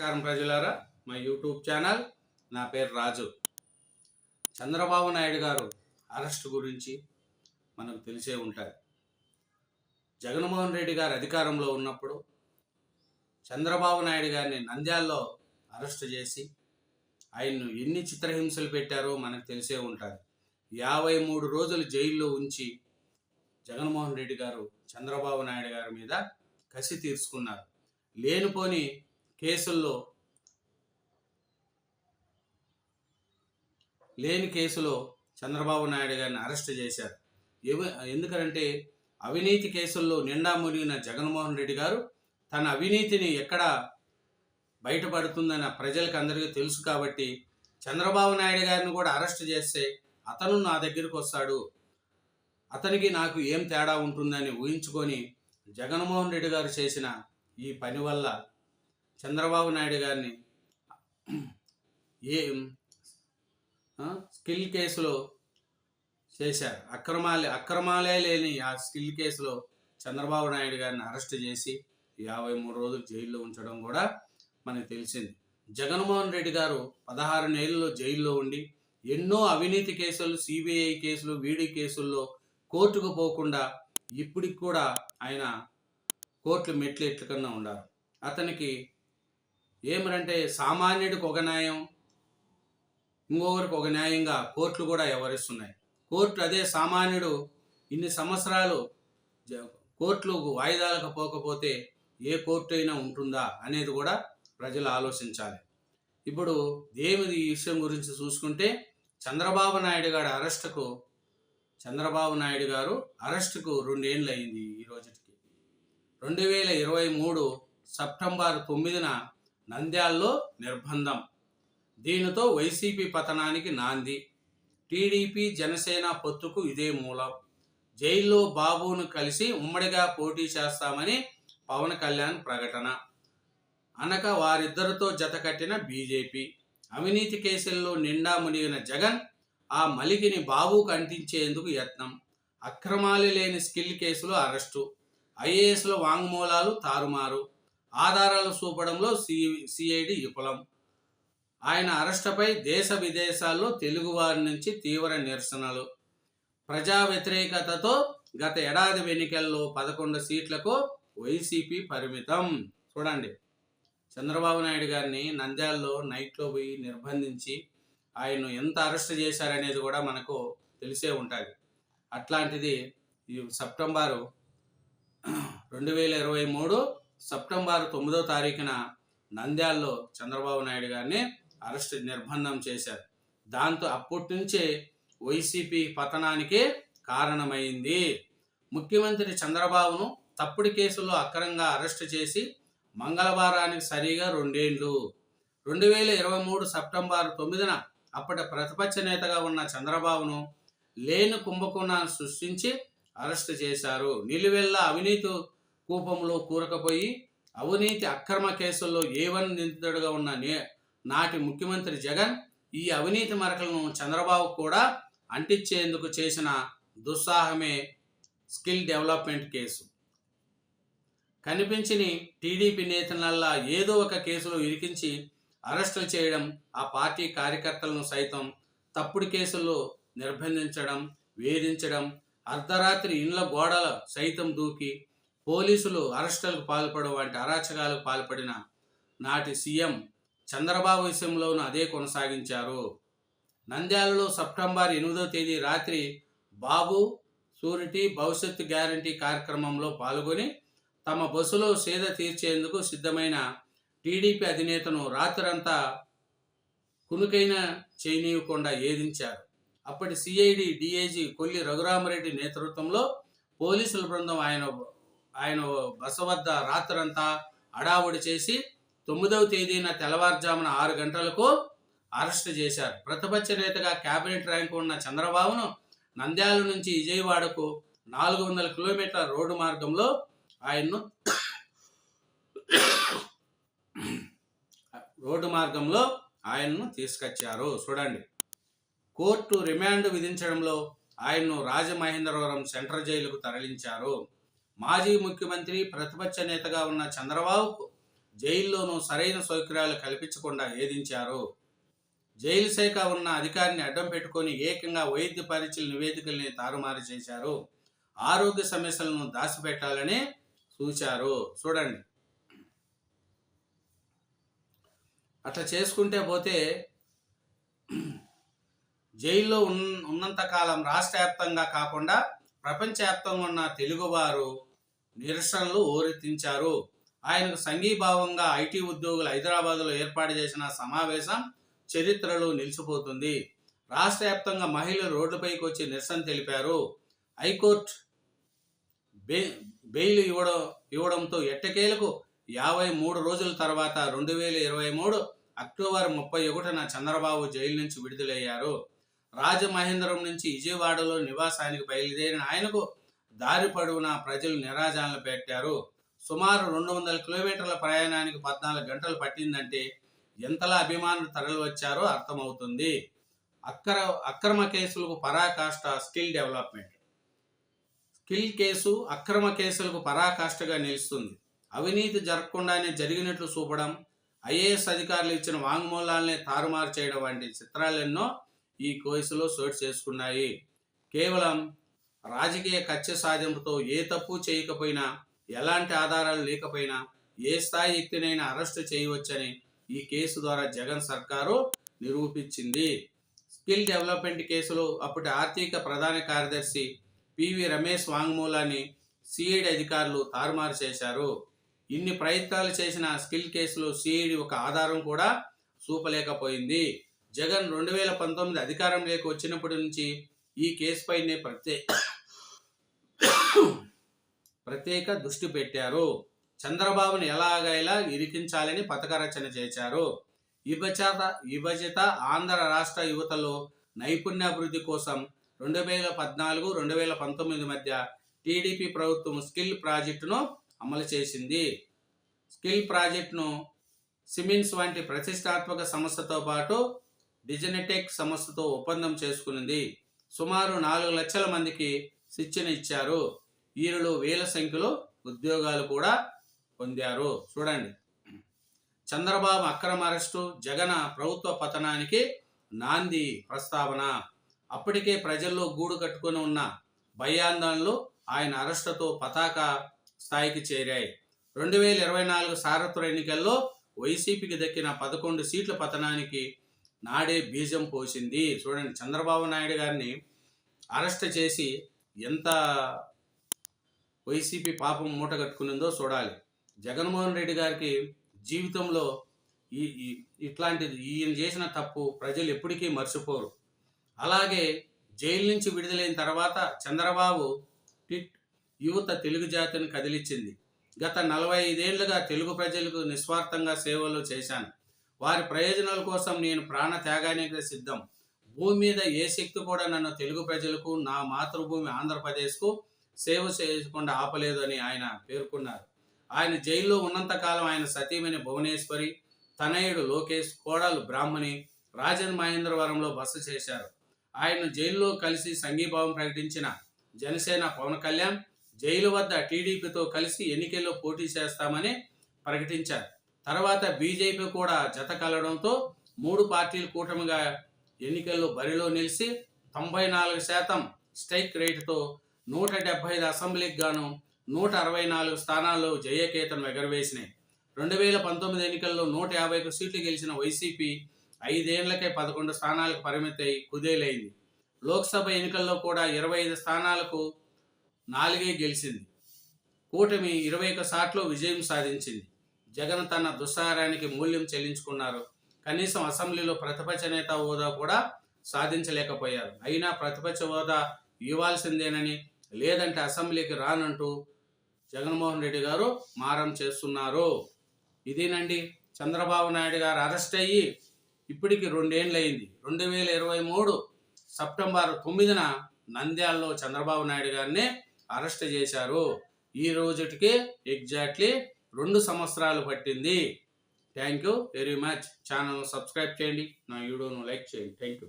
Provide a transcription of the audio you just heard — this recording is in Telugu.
నమస్కారం ప్రజలారా. మా యూట్యూబ్ ఛానల్ నా పేరు రాజు. చంద్రబాబు నాయుడు గారు అరెస్ట్ గురించి మనకు తెలిసే ఉంటుంది జగన్మోహన్ రెడ్డి గారు అధికారంలో ఉన్నప్పుడు చంద్రబాబు నాయుడు గారిని నంద్యాల్లో అరెస్ట్ చేసి ఆయన్ను ఎన్ని చిత్రహింసలు పెట్టారో మనకు తెలిసే ఉంటుంది యాభై మూడు రోజులు జైల్లో ఉంచి జగన్మోహన్ రెడ్డి గారు చంద్రబాబు నాయుడు గారి మీద కసి తీర్చుకున్నారు. లేనిపోని కేసుల్లో లేని కేసులో చంద్రబాబు నాయుడు గారిని అరెస్ట్ చేశారు. ఎవ- ఎందుకంటే అవినీతి కేసుల్లో నిండా మునిగిన జగన్మోహన్ రెడ్డి గారు తన అవినీతిని ఎక్కడ బయటపడుతుందని ప్రజలకు అందరికీ తెలుసు కాబట్టి చంద్రబాబు నాయుడు గారిని కూడా అరెస్ట్ చేస్తే అతను నా దగ్గరికి వస్తాడు. అతనికి నాకు ఏం తేడా ఉంటుందని ఊహించుకొని జగన్మోహన్ రెడ్డి గారు చేసిన ఈ పని వల్ల చంద్రబాబు నాయుడు గారిని ఏ స్కిల్ కేసులో చేశారు. అక్రమాలే అక్రమాలే లేని ఆ స్కిల్ కేసులో చంద్రబాబు నాయుడు గారిని అరెస్ట్ చేసి యాభై మూడు రోజులు జైల్లో ఉంచడం కూడా మనకు తెలిసింది. జగన్మోహన్ రెడ్డి గారు పదహారు నెలల్లో జైల్లో ఉండి ఎన్నో అవినీతి కేసులు సిబిఐ కేసులు వీడి కేసుల్లో కోర్టుకు పోకుండా ఇప్పటికి కూడా ఆయన కోర్టులు మెట్లు ఎట్లకన్నా ఉండారు అతనికి ఏమరంటే సామాన్యుడికి ఒక న్యాయం ఇంకొకరికి ఒక న్యాయంగా కోర్టులు కూడా వ్యవహరిస్తున్నాయి. కోర్టు అదే సామాన్యుడు ఇన్ని సంవత్సరాలు కోర్టులు వాయిదాలకు పోకపోతే ఏ కోర్టు అయినా ఉంటుందా అనేది కూడా ప్రజలు ఆలోచించాలి. ఇప్పుడు ఏమిది ఈ విషయం గురించి చూసుకుంటే చంద్రబాబు నాయుడు గారి అరెస్టుకు చంద్రబాబు నాయుడు గారు అరెస్టుకు రెండేళ్ళు అయింది ఈ రోజుకి. రెండు వేల ఇరవై మూడు సెప్టెంబర్ తొమ్మిదిన నంద్యాల్లో నిర్బంధం. దీనితో వైసీపీ పతనానికి నాంది. టీడీపీ జనసేన పొత్తుకు ఇదే మూలం. జైల్లో బాబును కలిసి ఉమ్మడిగా పోటీ చేస్తామని పవన్ కళ్యాణ్ ప్రకటన. అనక వారిద్దరితో జతకట్టిన బీజేపీ. అవినీతి కేసుల్లో నిండా మునిగిన జగన్ ఆ మలికిని బాబుకు అంటించేందుకు యత్నం. అక్రమాలు లేని స్కిల్ కేసులో అరెస్టు. ఐఏఎస్లో వాంగ్మూలాలు తారుమారు. ఆధారాలు చూపడంలో సిఐడి విఫలం. ఆయన అరెస్టుపై దేశ విదేశాల్లో తెలుగువారి నుంచి తీవ్ర నిరసనలు. ప్రజా వ్యతిరేకతతో గత ఏడాది ఎన్నికల్లో పదకొండు సీట్లకు వైసీపీ పరిమితం. చూడండి చంద్రబాబు నాయుడు గారిని నంద్యాలలో నైట్లో పోయి నిర్బంధించి ఆయన్ను ఎంత అరెస్ట్ చేశారనేది కూడా మనకు తెలిసే ఉంటుంది. అట్లాంటిది ఈ సెప్టెంబరు రెండు వేల ఇరవై మూడు సెప్టెంబర్ తొమ్మిదో తారీఖున నంద్యాలలో చంద్రబాబు నాయుడు గారిని అరెస్ట్ నిర్బంధం చేశారు. దాంతో అప్పటి నుంచే వైసీపీ పతనానికి కారణమైంది. ముఖ్యమంత్రి చంద్రబాబును తప్పుడు కేసుల్లో అక్రమంగా అరెస్ట్ చేసి మంగళవారానికి సరిగా రెండేండ్లు. రెండు వేల ఇరవై మూడు సెప్టెంబర్ తొమ్మిదిన అప్పటి ప్రతిపక్ష నేతగా ఉన్న చంద్రబాబును లేని కుంభకోణాన్ని సృష్టించి అరెస్ట్ చేశారు. నిలువెల్లా అవినీతి కూపంలో కూరకపోయి అవినీతి అక్రమ కేసుల్లో ఏవన్ నిందితుడుగా ఉన్న నే- నాటి ముఖ్యమంత్రి జగన్ ఈ అవినీతి మరకలను చంద్రబాబు కూడా అంటించేందుకు చేసిన దుస్సాహమే స్కిల్ డెవలప్మెంట్ కేసు. కనిపించని టీడీపీ నేతలల్లా ఏదో ఒక కేసులో ఇరికించి అరెస్టులు చేయడం ఆ పార్టీ కార్యకర్తలను సైతం తప్పుడు కేసుల్లో నిర్బంధించడం వేధించడం అర్ధరాత్రి ఇండ్ల గోడల సైతం దూకి పోలీసులు అరెస్టులకు పాల్పడడం వంటి అరాచకాలకు పాల్పడిన నాటి సీఎం చంద్రబాబు విషయంలోనూ అదే కొనసాగించారు. నంద్యాలలో సెప్టెంబర్ ఎనిమిదో తేదీ రాత్రి బాబు సూరిటీ భవిష్యత్తు గ్యారంటీ కార్యక్రమంలో పాల్గొని తమ బస్సులో సేద తీర్చేందుకు సిద్ధమైన టీడీపీ అధినేతను రాత్రంతా కునుకైన చేయనీయకుండా ఏదించారు. అప్పటి సిఐడి డిఐజీ కొల్లి రఘురామరెడ్డి నేతృత్వంలో పోలీసుల బృందం ఆయన ఆయన బస వద్ద రాత్రంతా అడావుడి చేసి తొమ్మిదవ తేదీన తెల్లవారుజామున ఆరు గంటలకు అరెస్ట్ చేశారు. ప్రతిపక్ష నేతగా కేబినెట్ ర్యాంకు ఉన్న చంద్రబాబును నంద్యాల నుంచి విజయవాడకు నాలుగు వందల కిలోమీటర్ల రోడ్డు మార్గంలో ఆయన్ను రోడ్డు మార్గంలో ఆయన్ను తీసుకొచ్చారు. చూడండి. కోర్టు రిమాండ్ విధించడంలో ఆయన్ను రాజమహేంద్రవరం సెంట్రల్ జైలుకు తరలించారు. మాజీ ముఖ్యమంత్రి ప్రతిపక్ష నేతగా ఉన్న చంద్రబాబుకు జైల్లోనూ సరైన సౌకర్యాలు కల్పించకుండా వేధించారు. జైలు శాఖ ఉన్న అధికారిని అడ్డం పెట్టుకొని ఏకంగా వైద్య పరీక్షల నివేదికల్ని తారుమారు చేశారు. ఆరోగ్య సమస్యలను దాచిపెట్టాలని సూచారు చూడండి. అట్లా చేసుకుంటే పోతే జైల్లో ఉన్నంతకాలం రాష్ట్ర వ్యాప్తంగా కాకుండా ప్రపంచవ్యాప్తంగా ఉన్న తెలుగువారు నిరసనలు హోరెత్తించారు ఆయనకు సంఘీభావంగా ఐటీ ఉద్యోగులు హైదరాబాద్లో ఏర్పాటు చేసిన సమావేశం చరిత్రలో నిలిచిపోతుంది. రాష్ట్ర వ్యాప్తంగా మహిళలు రోడ్లపైకి వచ్చి నిరసన తెలిపారు. హైకోర్టు బె బెయిల్ ఇవ్వడం ఇవ్వడంతో ఎట్టకేలకు యాభై మూడు రోజుల తర్వాత రెండు వేల ఇరవై మూడు అక్టోబర్ ముప్పై ఒకటిన చంద్రబాబు జైలు నుంచి విడుదలయ్యారు. రాజమహేంద్రం నుంచి విజయవాడలో నివాసానికి బయలుదేరిన ఆయనకు దారి పొడవునా ప్రజలు నిరాజాలను పెట్టారు. సుమారు రెండు వందల కిలోమీటర్ల ప్రయాణానికి పద్నాలుగు గంటలు పట్టిందంటే ఎంతలా అభిమానులు తరలివచ్చారో అర్థమవుతుంది. అక్ర అక్రమ కేసులకు పరాకాష్ట స్కిల్ డెవలప్మెంట్. స్కిల్ కేసు అక్రమ కేసులకు పరాకాష్ఠగా నిలుస్తుంది. అవినీతి జరగకుండానే జరిగినట్లు చూపడం ఐఏఎస్ అధికారులు ఇచ్చిన వాంగ్మూలాల్ని తారుమారు చేయడం వంటి చిత్రాలెన్నో ఈ కేసులో చోటు చేసుకున్నాయి. కేవలం రాజకీయ కక్ష సాధింపుతో ఏ తప్పు చేయకపోయినా ఎలాంటి ఆధారాలు లేకపోయినా ఏ స్థాయి వ్యక్తినైనా అరెస్టు చేయవచ్చని ఈ కేసు ద్వారా జగన్ సర్కారు నిరూపించింది. స్కిల్ డెవలప్మెంట్ కేసులో అప్పటి ఆర్థిక ప్రధాన కార్యదర్శి పివి రమేష్ వాంగ్మూలాన్ని సిఐడి అధికారులు తారుమారు చేశారు. ఇన్ని ప్రయత్నాలు చేసిన స్కిల్ కేసులో సిఐడి ఒక ఆధారం కూడా చూపలేకపోయింది. జగన్ రెండు వేల పంతొమ్మిది అధికారంలోకి వచ్చినప్పటి నుంచి ఈ కేసుపైనే ప్రత్యే ప్రత్యేక దృష్టి పెట్టారు. చంద్రబాబును ఎలాగైలా ఇరికించాలని పథక రచన చేశారు. విభజత విభజిత ఆంధ్ర రాష్ట్ర యువతలో నైపుణ్యాభివృద్ధి కోసం రెండు వేల పద్నాలుగు రెండు వేల పంతొమ్మిది మధ్య టీడీపీ ప్రభుత్వం స్కిల్ ప్రాజెక్టును అమలు చేసింది. స్కిల్ ప్రాజెక్టును సిమిన్స్ వంటి ప్రతిష్టాత్మక సంస్థతో పాటు డిజనెటెక్ సంస్థతో ఒప్పందం చేసుకునింది. సుమారు నాలుగు లక్షల మందికి శిక్షణ ఇచ్చారు. వీరిలో వేల సంఖ్యలో ఉద్యోగాలు కూడా పొందారు. చూడండి. చంద్రబాబు అక్రమ అరెస్టు జగన ప్రభుత్వ పతనానికి నాంది ప్రస్తావన. అప్పటికే ప్రజల్లో గూడు కట్టుకొని ఉన్న భయాందోళనలు ఆయన అరెస్టుతో పతాక స్థాయికి చేరాయి. రెండు వేల ఇరవై నాలుగు సారథ్య ఎన్నికల్లో వైసీపీకి దక్కిన పదకొండు సీట్ల పతనానికి నాడే బీజం పోసింది. చూడండి చంద్రబాబు నాయుడు గారిని అరెస్ట్ చేసి ఎంత వైసీపీ పాపం మూట కట్టుకునిందో చూడాలి. జగన్మోహన్ రెడ్డి గారికి జీవితంలో ఈ ఇట్లాంటిది ఈయన చేసిన తప్పు ప్రజలు ఎప్పటికీ మర్చిపోరు. అలాగే జైలు నుంచి విడుదలైన తర్వాత చంద్రబాబు టిట్ యువత తెలుగు జాతిని కదిలించింది గత నలభై ఐదేళ్ళుగా తెలుగు ప్రజలకు నిస్వార్థంగా సేవలు చేశాను. వారి ప్రయోజనాల కోసం నేను ప్రాణ త్యాగానికి సిద్ధం. భూమి మీద ఏ శక్తి కూడా నన్ను తెలుగు ప్రజలకు నా మాతృభూమి ఆంధ్రప్రదేశ్కు సేవ చేయకుండా ఆపలేదు అని ఆయన పేర్కొన్నారు. ఆయన జైల్లో ఉన్నంతకాలం ఆయన సతీమణి భువనేశ్వరి తనయుడు లోకేష్ కోడలు బ్రాహ్మణి రాజన్ మహేంద్రవరంలో బస చేశారు. ఆయన జైల్లో కలిసి సంఘీభావం ప్రకటించిన జనసేన పవన్ కళ్యాణ్ జైలు వద్ద టీడీపీతో కలిసి ఎన్నికల్లో పోటీ చేస్తామని ప్రకటించారు. తర్వాత బీజేపీ కూడా జత కలవడంతో మూడు పార్టీలు కూటమిగా ఎన్నికల్లో బరిలో నిలిచి తొంభై నాలుగు శాతం స్ట్రైక్ రేటుతో నూట డెబ్బై ఐదు అసెంబ్లీకి గాను నూట అరవై నాలుగు స్థానాల్లో జయకేతను ఎగరవేసినాయి. రెండు వేల పంతొమ్మిది ఎన్నికల్లో నూట యాభై ఒక సీట్లు గెలిచిన వైసీపీ ఐదేళ్ళకే పదకొండు స్థానాలకు పరిమితై కుదేలైంది. లోక్సభ ఎన్నికల్లో కూడా ఇరవై ఐదు స్థానాలకు నాలుగే గెలిచింది. కూటమి ఇరవై ఒక సాట్లో విజయం సాధించింది. జగన్ తన దుస్సారానికి మూల్యం చెల్లించుకున్నారు. కనీసం అసెంబ్లీలో ప్రతిపక్ష నేత హోదా కూడా సాధించలేకపోయారు. అయినా ప్రతిపక్ష హోదా ఇవ్వాల్సిందేనని లేదంటే అసెంబ్లీకి రానంటూ జగన్మోహన్ రెడ్డి గారు మారం చేస్తున్నారు. ఇదేనండి? చంద్రబాబు నాయుడు గారు అరెస్ట్ అయ్యి ఇప్పటికి రెండేండ్లయింది. అయింది రెండు వేల ఇరవై మూడు సెప్టెంబర్ తొమ్మిదిన నంద్యాలలో చంద్రబాబు నాయుడు గారిని అరెస్ట్ చేశారు. ఈ రోజుటికి ఎగ్జాక్ట్లీ రెండు సంవత్సరాలు పట్టింది. Thank you very much channel subscribe చేయండి. నా వీడియోను లైక్ చేయండి. Thank you